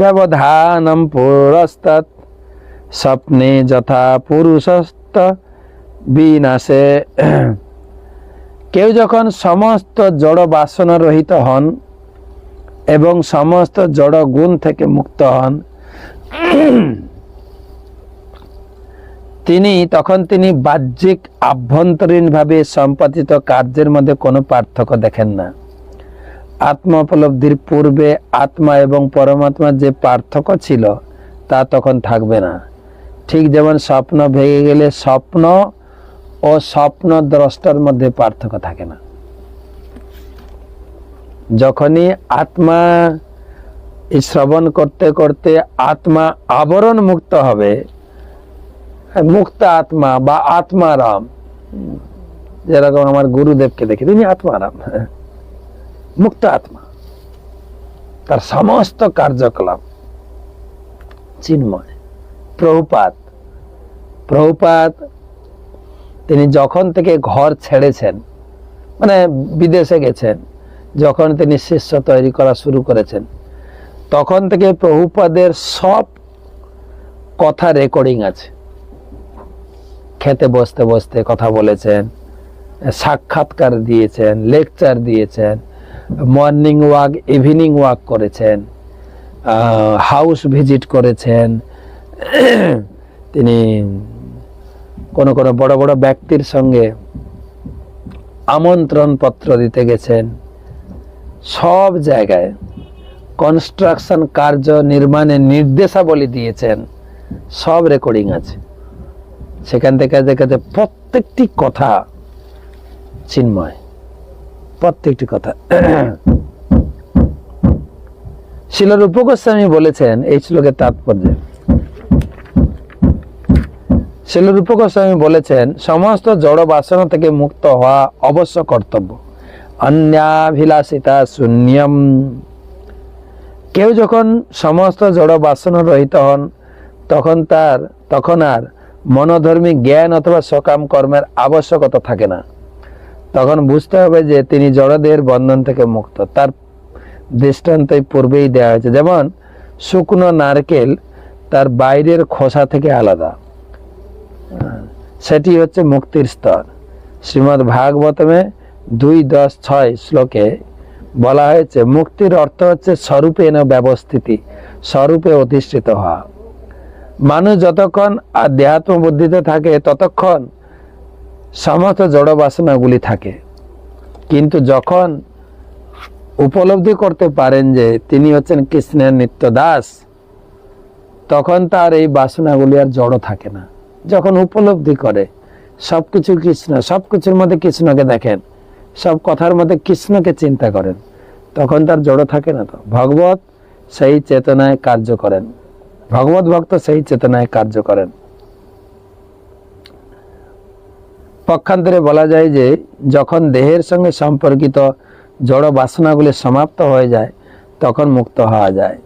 ব্যবধানম পুরস্তৎ। স্বপ্নে যথা পুরুষস্ত বিনাশে। কেউ যখন সমস্ত জড় বাসনা রহিত হন এবং সমস্ত জড় গুণ থেকে মুক্ত হন, তিনি, তখন তিনি বাহ্যিক, আভ্যন্তরীণভাবে সম্পাদিত কার্যের মধ্যে কোনো পার্থক্য দেখেন না। আত্মা উপলব্ধির পূর্বে আত্মা এবং পরমাত্মার যে পার্থক্য ছিল, তা তখন থাকবে না। ঠিক যেমন স্বপ্ন ভেঙে গেলে স্বপ্ন ও স্বপ্ন দ্রষ্টার মধ্যে পার্থক্য থাকে না। যখনই আত্মা শ্রবণ করতে করতে আত্মা আবরণ মুক্ত হবে, মুক্ত আত্মা বা আত্মারাম, যেরকম আমার গুরুদেবকে দেখি, তিনি আত্মারাম। মুক্ত আত্মা। তার সমস্ত কার্যকলাপ চিন্ময়। প্রভুপাত প্রভুপাত, তিনি যখন থেকে ঘর ছেড়েছেন মানে বিদেশে গেছেন, যখন তিনি শিষ্য তৈরি করা শুরু করেছেন, তখন থেকে প্রভুপাদের সব কথা রেকর্ডিং আছে। খেতে বসতে বসতে কথা বলেছেন, সাক্ষাৎকার দিয়েছেন লেকচার দিয়েছেন মর্নিং ওয়াক, ইভিনিং ওয়াক করেছেন হাউস ভিজিট করেছেন। তিনি কোন কোন বড় বড় ব্যক্তির সঙ্গে আমন্ত্রণ পত্র দিতে গেছেন। সব জায়গায় কনস্ট্রাকশন কার্য নির্মাণের নির্দেশাবলী দিয়েছেন। সব রেকর্ডিং আছে। সেখান থেকে দেখা যায় প্রত্যেকটি কথা চিন্ময়। প্রত্যেকটি কথা। শিলর উপগোস্বামী বলেছেন, এই শ্লোকের তাৎপর্য। শিলর উপগোস্বামী বলেছেন, সমস্ত জড় বাসনা থেকে মুক্ত হওয়া অবশ্য কর্তব্য। অন্যাভিলাষিতা শূন্যম। কেউ যখন সমস্ত জড় বাসনা রহিত হন, তখন তার, তখন আর মনোধর্মী জ্ঞান অথবা সকাম কর্মের আবশ্যকতা থাকে না। তখন বুঝতে হবে যে তিনি জড়দের বন্ধন থেকে মুক্ত। তার দৃষ্টান্তই পূর্বেই দেওয়া হয়েছে। যেমন, শুকনো নারকেল তার বাইরের খোসা থেকে আলাদা। সেটি হচ্ছে মুক্তির স্তর। শ্রীমৎ ভাগবতমে দুই দশ ছয় শ্লোকে বলা হয়েছে, মুক্তির অর্থ হচ্ছে স্বরূপে না ব্যবস্থিতি, স্বরূপে অধিষ্ঠিত হওয়া। মানুষ যতক্ষণ আধ্যাত্ম বুদ্ধিতে থাকে, ততক্ষণ সমস্ত জড় বাসনাগুলি থাকে। কিন্তু যখন উপলব্ধি করতে পারেন যে তিনি হচ্ছেন কৃষ্ণের নিত্য দাস তখন তার এই বাসনাগুলি আর জড় থাকে না। যখন উপলব্ধি করে সব কিছু কৃষ্ণ, সবকিছুর মধ্যে কৃষ্ণকে দেখেন, সব কথার মধ্যে কৃষ্ণকে চিন্তা করেন, তখন তার জড় থাকে না তো। ভগবত সেই চেতনায় কার্য করেন। ভগবত ভক্ত সেই চেতনায় কার্য করেন। পক্ষান্তরে বলা যায় যে, যখন দেহের সঙ্গে সম্পর্কিত জড় বাসনাগুলি সমাপ্ত হয়ে যায়, তখন মুক্ত হওয়া যায়।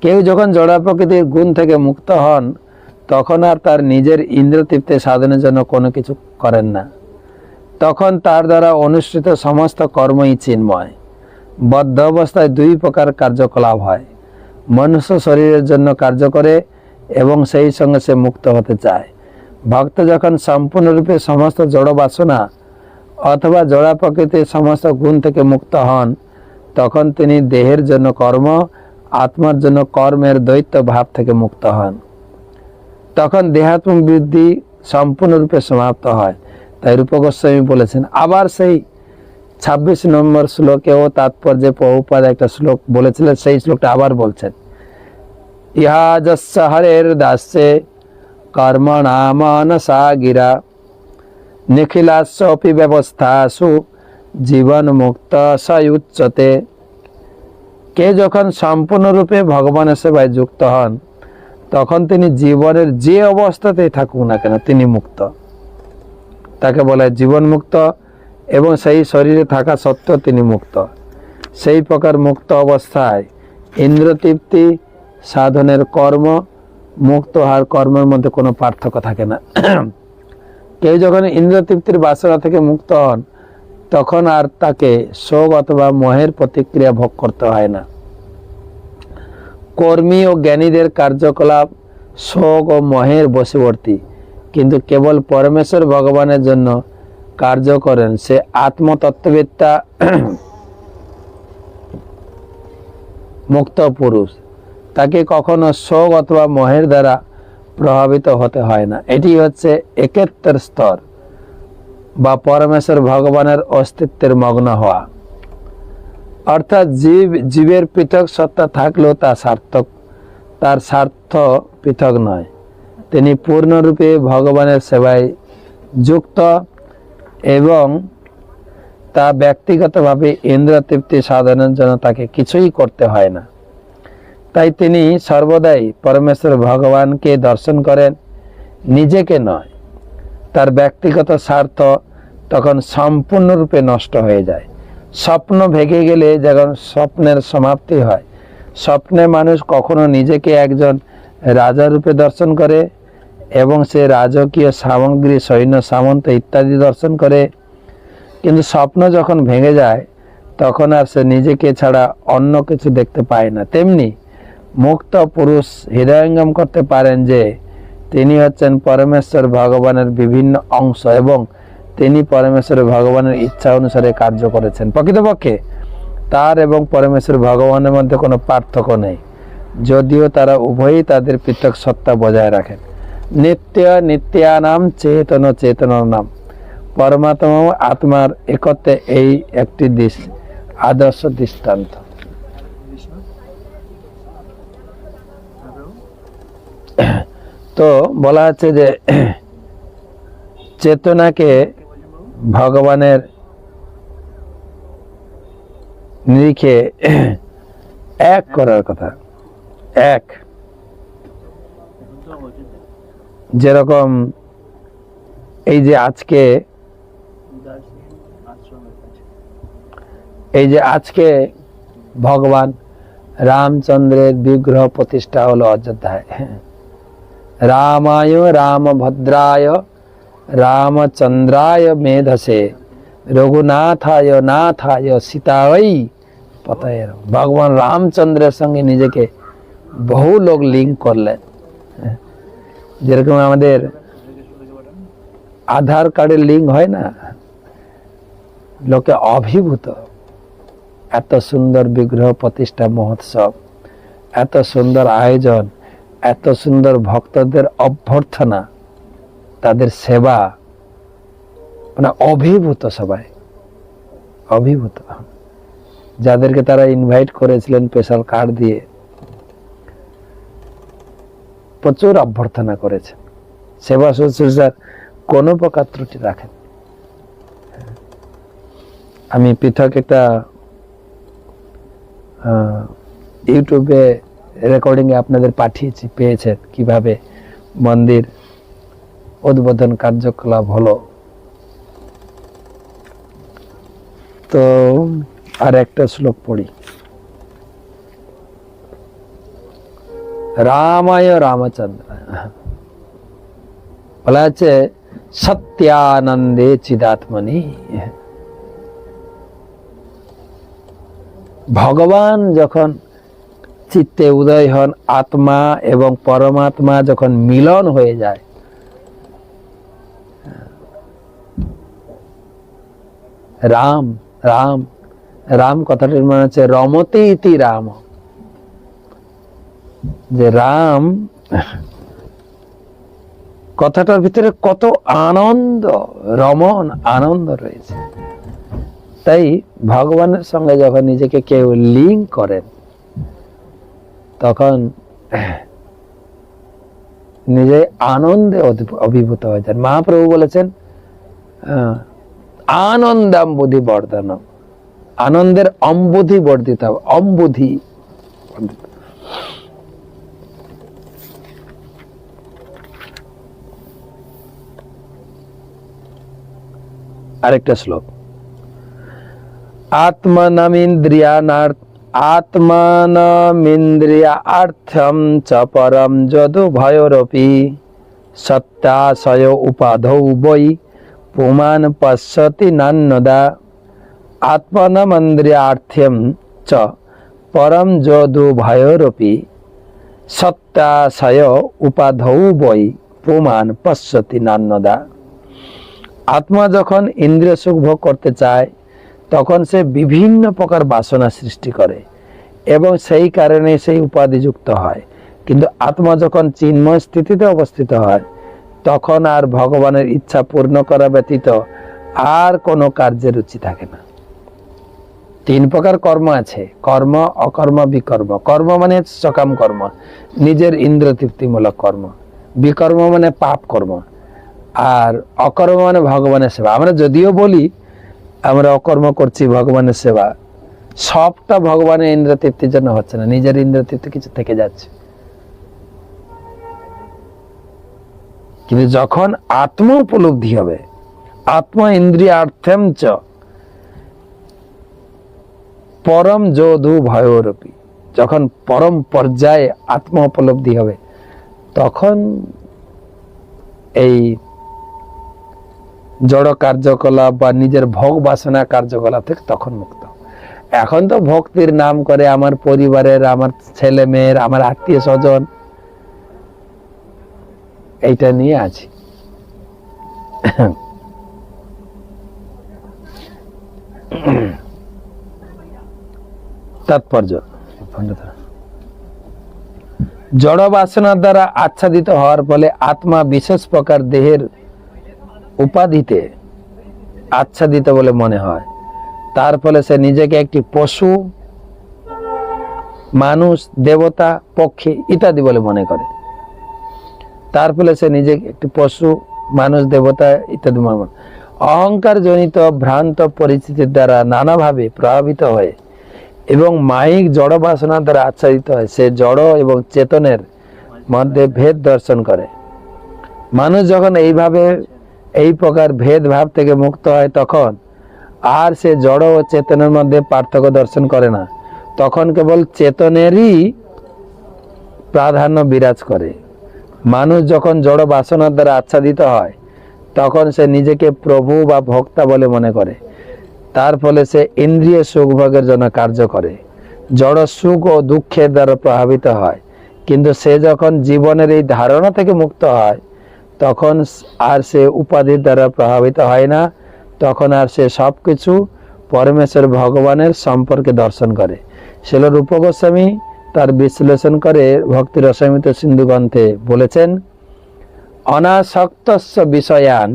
কেউ যখন জড়া প্রকৃতির গুণ থেকে মুক্ত হন, তখন আর তার নিজের ইন্দ্রতৃপ্তি সাধনের জন্য কোনো কিছু করেন না। তখন তার দ্বারা অনুষ্ঠিত সমস্ত কর্মই চিন্ময়। বদ্ধ অবস্থায় দুই প্রকার কার্যকলাপ হয়। মনুষ্য শরীরের জন্য কার্য করে এবং সেই সঙ্গে সে মুক্ত হতে চায়। ভক্ত যখন সম্পূর্ণরূপে সমস্ত জড় বাসনা অথবা জড়া প্রকৃতির সমস্ত গুণ থেকে মুক্ত হন, তখন তিনি দেহের জন্য কর্ম, আত্মার জন্য কর্মের দৈত্য ভাব থেকে মুক্ত হন। তখন দেহাত্ম বৃদ্ধি সম্পূর্ণরূপে সমাপ্ত হয়। তাই রূপগোস্বামী বলেছেন, আবার সেই ছাব্বিশ নম্বর শ্লোকেও তাৎপর্যে বহুপাদ একটা শ্লোক বলেছিলেন, সেই শ্লোকটা আবার বলছেন, ইহা যস্য হরের দাস্যে কর্মণামনসা গিরা নিখিলাস্যপি ব্যবস্থাসু জীবন মুক্ত সয়ুচ্যতে কে যখন সম্পূর্ণরূপে ভগবানের সেবায় যুক্ত হন, তখন তিনি জীবনের যে অবস্থাতেই থাকুক না কেন, তিনি মুক্ত। তাকে বলে জীবন মুক্ত এবং সেই শরীরে থাকা সত্ত্বেও তিনি মুক্ত। সেই প্রকার মুক্ত অবস্থায় ইন্দ্রতৃপ্তি সাধনের কর্ম মুক্ত হওয়ার কর্মের মধ্যে কোনো পার্থক্য থাকে না। কেউ যখন ইন্দ্রতৃপ্তির বাসনা থেকে মুক্ত হন, তখন আর তাকে শোক অথবা মোহের প্রতিক্রিয়া ভোগ করতে হয় না। কর্মী ও জ্ঞানীদের কার্যকলাপ শোক ও মহের বশবর্তী, কিন্তু কেবল পরমেশ্বর ভগবানের জন্য কার্য করেন। সে আত্মতত্ত্ববিদ্যা মুক্ত পুরুষ। তাকে কখনো শোক অথবা মোহের দ্বারা প্রভাবিত হতে হয় না। এটি হচ্ছে একেত্তর স্তর বা পরমেশ্বর ভগবানের অস্তিত্বের মগ্ন হওয়া। অর্থাৎ জীব, জীবের পৃথক সত্তা থাকলেও তা সার্থক, তার স্বার্থ পৃথক নয়। তিনি পূর্ণরূপে ভগবানের সেবায় যুক্ত এবং তা ব্যক্তিগতভাবে ইন্দ্র তৃপ্তি সাধনের জন্য তাকে কিছুই করতে হয় না। তাই তিনি সর্বদাই পরমেশ্বর ভগবানকে দর্শন করেন, নিজেকে নয়। তার ব্যক্তিগত স্বার্থ তখন সম্পূর্ণরূপে নষ্ট হয়ে যায়। স্বপ্ন ভেঙে গেলে যখন স্বপ্নের সমাপ্তি হয়, স্বপ্নে মানুষ কখনো নিজেকে একজন রাজা রূপে দর্শন করে এবং সে রাজকীয় সামগ্রী, সৈন্য, সামন্ত ইত্যাদি দর্শন করে। কিন্তু স্বপ্ন যখন ভেঙে যায়, তখন আর সে নিজেকে ছাড়া অন্য কিছু দেখতে পায় না। তেমনি মুক্ত পুরুষ হৃদয়ঙ্গম করতে পারেন যে তিনি হচ্ছেন পরমেশ্বর ভগবানের বিভিন্ন অংশ এবং তিনি পরমেশ্বর ভগবানের ইচ্ছা অনুসারে কার্য করেছেন। প্রকৃতপক্ষে তার এবং পরমেশ্বর ভগবানের মধ্যে কোনো পার্থক্য নেই, যদিও তারা উভয়ই তাদের পৃথক সত্তা বজায় রাখেন। নিত্য নিত্যানাম চেতন চেতন নাম। পরমাত্মা আত্মার একত্রে এই একটি দিশ, আদর্শ দৃষ্টান্ত। তো বলা হচ্ছে যে চেতনাকে ভগবানের নিরিখে এক করার কথা। এক। যেরকম এই যে আজকে এই যে আজকে ভগবান রামচন্দ্রের বিগ্রহ প্রতিষ্ঠা হলো অযোধ্যায়। রামায় রামভদ্রায় রামচন্দ্রায় মেধসে রঘুনাথায় নাথায় সীতাই পতায় ভগবান রামচন্দ্রের সঙ্গে নিজেকে বহু লোক লিঙ্ক করলেন যেরকম আমাদের আধার কার্ডের লিঙ্ক হয় না লোকে অভিভূত এত সুন্দর বিগ্রহ প্রতিষ্ঠা মহোৎসব এত সুন্দর আয়োজন এত সুন্দর ভক্তদের অভ্যর্থনা, তাদের সেবা মানে অভিভূত সবাই, অভিভূত। যাদেরকে তারা ইনভাইট করেছিলেন স্পেশাল কার্ড দিয়ে, প্রচুর অভ্যর্থনা করেছেন। সেবা শুশ্রূষার কোনো প্রকার ত্রুটি রাখেন। আমি পৃথক একটা ইউটিউবে রেকর্ডিংয়ে আপনাদের পাঠিয়েছি, পেয়েছেন। কীভাবে মন্দির উদ্বোধন কার্যকলাপ হলো। তো আর একটা শ্লোক পড়ি। রামায় রামচন্দ্র বলা আছে, সত্যানন্দে চিদাত্মনি। ভগবান যখন চিত্তে উদয় হন আত্মা এবং পরমাত্মা যখন মিলন হয়ে যায়। রাম রাম রাম কথাটির মানে হচ্ছে রমতে ইতি রাম। যে রাম কথাটার ভিতরে কত আনন্দ, রমন, আনন্দ রয়েছে। তাই ভগবানের সঙ্গে যখন নিজেকে কেউ লিঙ্ক করেন তখন নিজে আনন্দে অভিভূত হয়ে যান মহাপ্রভু বলেছেন আনন্দাম বুদ্ধি বর্ধন আনন্দের অম্বুধি বর্ধিত হবে অম্বুধি আরেকটা শ্লোক। আত্মনমিন্দ্রিয়ানার আত্মনমিন্দ্রিয়ার্থম চ পরম যদু ভয়রপি সত্যাশয় উপাধৌ বৈ পুমান পশ্যতি নান্যদা আত্মনমন্দ্রিয়ার্থ্যম চ পরম যদু ভয়রপি সত্যাশয় উপাধৌ বই প্রমাণ পশ্যতি নান্নদা আত্মা যখন ইন্দ্রিয় সুখ ভোগ করতে চায় তখন সে বিভিন্ন প্রকার বাসনা সৃষ্টি করে এবং সেই কারণে সেই উপাধিযুক্ত হয়। কিন্তু আত্মা যখন চিন্ময় স্থিতিতে অবস্থিত হয়, তখন আর ভগবানের ইচ্ছা পূর্ণ করা ব্যতীত আর কোনো কার্যে রুচি থাকে না। তিন প্রকার কর্ম আছে, কর্ম, অকর্ম, বিকর্ম। কর্ম মানে সকাম কর্ম, নিজের ইন্দ্র তৃপ্তিমূলক কর্ম। বিকর্ম মানে পাপ কর্ম, আর অকর্ম মানে ভগবানের সেবা। আমরা যদিও বলি আমরা অকর্ম করছি ভগবানের সেবা। সবটা ভগবানের ইন্দ্র তৃপ্তির জন্য হচ্ছে না, নিজের ইন্দ্র তৃপ্তি কিছু থেকে যাচ্ছে। কিন্তু যখন আত্ম উপলব্ধি হবে, আত্ম ইন্দ্রিয়ার্থেম চ, পরম যোধু ভয়রূপী। যখন পরম পর্যায়ে আত্ম উপলব্ধি হবে, তখন এই জড় কার্যকলাপ বা নিজের ভোগ বাসনা কার্যকলাপ থেকে তখন মুক্ত। এখন তো ভক্তির নাম করে আমার পরিবারের, আমার ছেলে মেয়ের, আমার আত্মীয় স্বজন এইটা নিয়ে আছি। তাৎপর্য। জড় বাসনার দ্বারা আচ্ছাদিত হওয়ার ফলে আত্মা বিশেষ প্রকার দেহের উপাধিতে আচ্ছাদিত বলে মনে হয়। তার ফলে সে নিজেকে একটি পশু, মানুষ, দেবতা, পক্ষী ইত্যাদি বলে মনে করে। তার ফলে সে নিজেকে একটি পশু, মানুষ, দেবতা ইত্যাদি মনে করে। অহংকার জনিত ভ্রান্ত পরিস্থিতির দ্বারা নানাভাবে প্রভাবিত হয়ে এবং মাইক জড় বাসনা দ্বারা আচ্ছাদিত হয় সে জড় এবং চেতনের মধ্যে ভেদ দর্শন করে। মানুষ যখন এইভাবে এই প্রকার ভেদভাব থেকে মুক্ত হয় তখন। আর সে জড় ও চেতনের মধ্যে পার্থক্য দর্শন করে না। তখন কেবল চেতনেরই প্রাধান্য বিরাজ করে। মানুষ যখন জড় বাসনার দ্বারা আচ্ছাদিত হয়, তখন সে নিজেকে প্রভু বা ভক্তা বলে মনে করে। তার ফলে সে ইন্দ্রিয় সুখ ভোগের জন্য কার্য করে। জড় সুখ ও দুঃখের দ্বারা প্রভাবিত হয়। কিন্তু সে যখন জীবনের এই ধারণা থেকে মুক্ত হয় তখন আর সে উপাধির দ্বারা প্রভাবিত হয় না। তখন আর সে সব কিছু পরমেশ্বর ভগবানের সম্পর্কে দর্শন করে। শিল রূপ গোস্বামী তার বিশ্লেষণ করে ভক্তি রসামিত সিন্ধু গ্রন্থে বলেছেন, অনাসক্তস্য বিষয়ান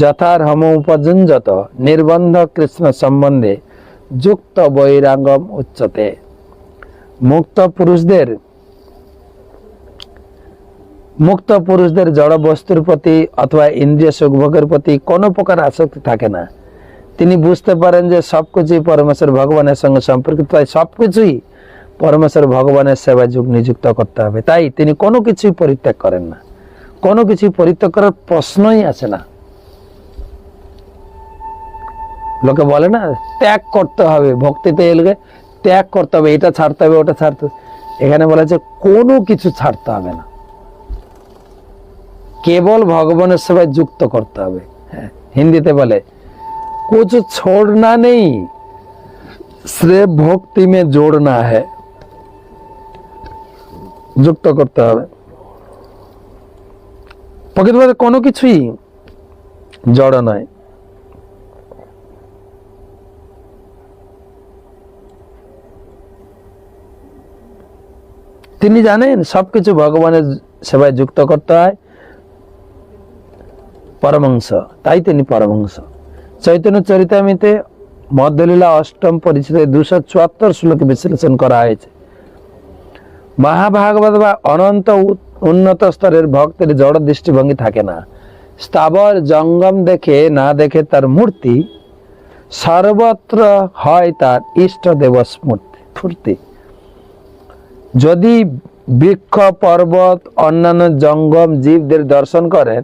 যথার্হম উপযুঞ্জত নির্বন্ধ কৃষ্ণ সম্বন্ধে যুক্ত বৈরাঙ্গম উচ্চতে। মুক্ত পুরুষদের মুক্ত পুরুষদের জড় বস্তুর প্রতি অথবা ইন্দ্রিয় সুখভোগের প্রতি কোনো প্রকার আসক্তি থাকে না। তিনি বুঝতে পারেন যে সবকিছুই পরমেশ্বর ভগবানের সঙ্গে সম্পর্কিত, তাই সবকিছুই পরমেশ্বর ভগবানের সেবায় যুগ নিযুক্ত করতে হবে। তাই তিনি কোনো কিছুই পরিত্যাগ করেন না। কোনো কিছুই পরিত্যাগ করার প্রশ্নই আসে না। লোকে বলে না, ত্যাগ করতে হবে, ভক্তিতে এলে ত্যাগ করতে হবে, এটা ছাড়তে হবে, ওটা ছাড়তে এখানে বলা হচ্ছে, কোনো কিছু ছাড়তে হবে না। কেবল ভগবানের সেবায় যুক্ত করতে হবে। হ্যাঁ হিন্দিতে বলে, কিছু ছোড়না নেই শ্রেব ভক্তি মে জোড়না হ্যাঁ যুক্ত করতে হবে। প্রকৃতভাবে কোনো কিছুই জড় নয়। তিনি জানেন সবকিছু ভগবানের সেবায় যুক্ত করতে হয়। পরমাংশ তাই তিনি পরমাংশ চৈতন্য চরিতামিতে মধ্যলীলা অষ্টম পরিচিত দুশো চুয়াত্তর শ্লোকে বিশ্লেষণ করা হয়েছে। মহাভাগবত বা অনন্ত উন্নত স্তরের ভক্তের জড় দৃষ্টিভঙ্গি থাকে না। স্থাবর জঙ্গম দেখে না দেখে তার মূর্তি, সর্বত্র হয় তার ইষ্ট দেব স্মূর্তি ফুর্তি। যদি বৃক্ষ, পর্বত, অন্যান্য জঙ্গম জীবদের দর্শন করেন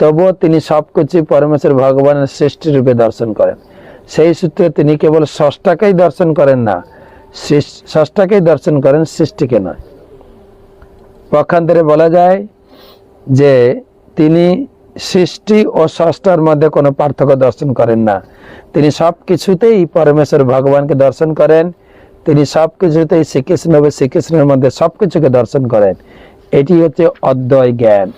তবুও তিনি সবকিছু পরমেশ্বর ভগবানের সৃষ্টি রূপে দর্শন করেন। সেই সূত্রে তিনি কেবল ষষ্ঠাকেই দর্শন করেন না ষষ্ঠাকেই দর্শন করেন সৃষ্টিকে নয়। পক্ষান্তরে বলা যায় যে তিনি সৃষ্টি ও ষষ্ঠার মধ্যে কোনো পার্থক্য দর্শন করেন না। তিনি সব কিছুতেই পরমেশ্বর ভগবানকে দর্শন করেন, তিনি সব কিছুতেই শ্রীকৃষ্ণ শ্রীকৃষ্ণের মধ্যে সব কিছুকে দর্শন করেন। এটি হচ্ছে অদ্বয় জ্ঞান।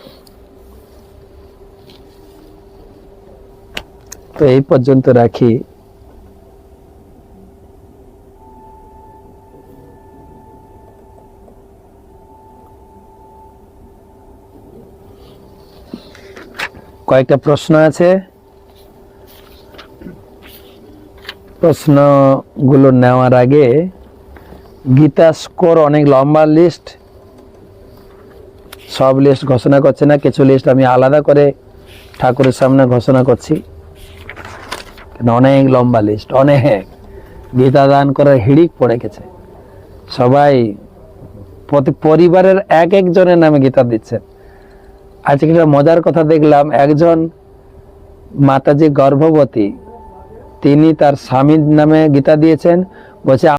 তো এই পর্যন্ত রাখি। কয়েকটা প্রশ্ন আছে। প্রশ্নগুলো নেওয়ার আগে গীতা স্কোর অনেক লম্বা লিস্ট। সব লিস্ট ঘোষণা করছে না, কিছু লিস্ট আমি আলাদা করে ঠাকুরের সামনে ঘোষণা করছি। অনেক লম্বা লিস্ট অনেক। গীতা দান করার হিড়িক পড়ে গেছে। সবাই, প্রতি পরিবারের এক একজনের নামে গীতা দিচ্ছেন। আজকে একটা মজার কথা দেখলাম, একজন মাতাজি গর্ভবতী, তিনি তার স্বামীর নামে গীতা দিয়েছেন, বলছে